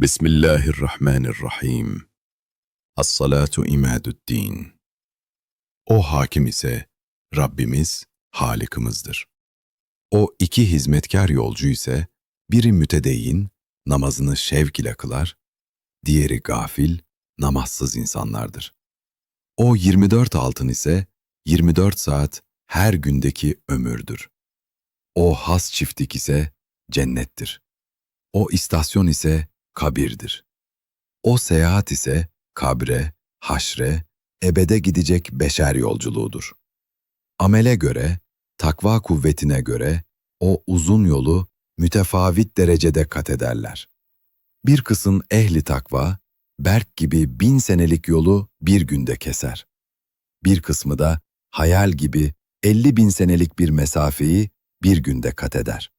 Bismillahirrahmanirrahim. As-salatu imaduddin. O hakim ise Rabbimiz, Halikimizdir. O iki hizmetkar yolcu ise biri mütedeyyin, namazını şevk ile kılar, diğeri gafil, namazsız insanlardır. O 24 altın ise 24 saat her gündeki ömürdür. O has çiftlik ise cennettir. O istasyon ise kabirdir. O seyahat ise kabre, haşre, ebede gidecek beşer yolculuğudur. Amele göre, takva kuvvetine göre o uzun yolu mütefavit derecede kat ederler. Bir kısım ehli takva, Berk gibi bin senelik yolu bir günde keser. Bir kısmı da hayal gibi 50 bin senelik bir mesafeyi bir günde kat eder.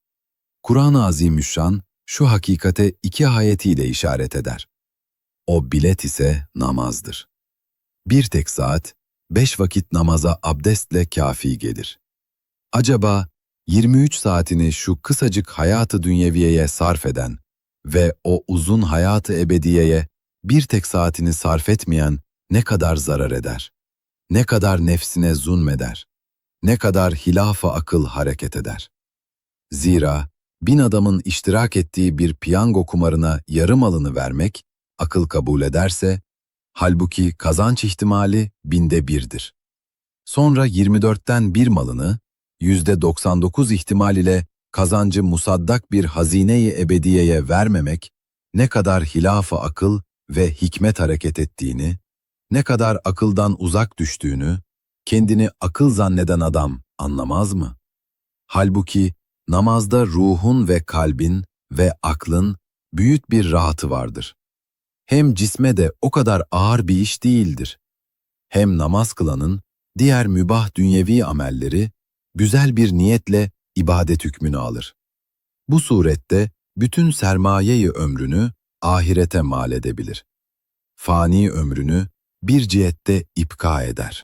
Kur'an-ı Azimüşşan şu hakikate iki ayetiyle işaret eder. O bilet ise namazdır. Bir tek saat, beş vakit namaza abdestle kafi gelir. Acaba 23 saatini şu kısacık hayatı dünyeviyeye sarf eden ve o uzun hayatı ebediyeye bir tek saatini sarf etmeyen ne kadar zarar eder? Ne kadar nefsine zulmeder? Ne kadar hilafa akıl hareket eder? Zira bin adamın iştirak ettiği bir piyango kumarına yarım alını vermek, akıl kabul ederse, halbuki kazanç ihtimali binde birdir. Sonra 24'ten bir malını, yüzde 99 ihtimal ile kazancı musaddak bir hazine-i ebediyeye vermemek, ne kadar hilafa akıl ve hikmet hareket ettiğini, ne kadar akıldan uzak düştüğünü, kendini akıl zanneden adam anlamaz mı? Halbuki namazda ruhun ve kalbin ve aklın büyük bir rahatı vardır. Hem cisme de o kadar ağır bir iş değildir. Hem namaz kılanın diğer mübah dünyevi amelleri güzel bir niyetle ibadet hükmünü alır. Bu surette bütün sermayeyi ömrünü ahirete mal edebilir. Fani ömrünü bir cihette ipka eder.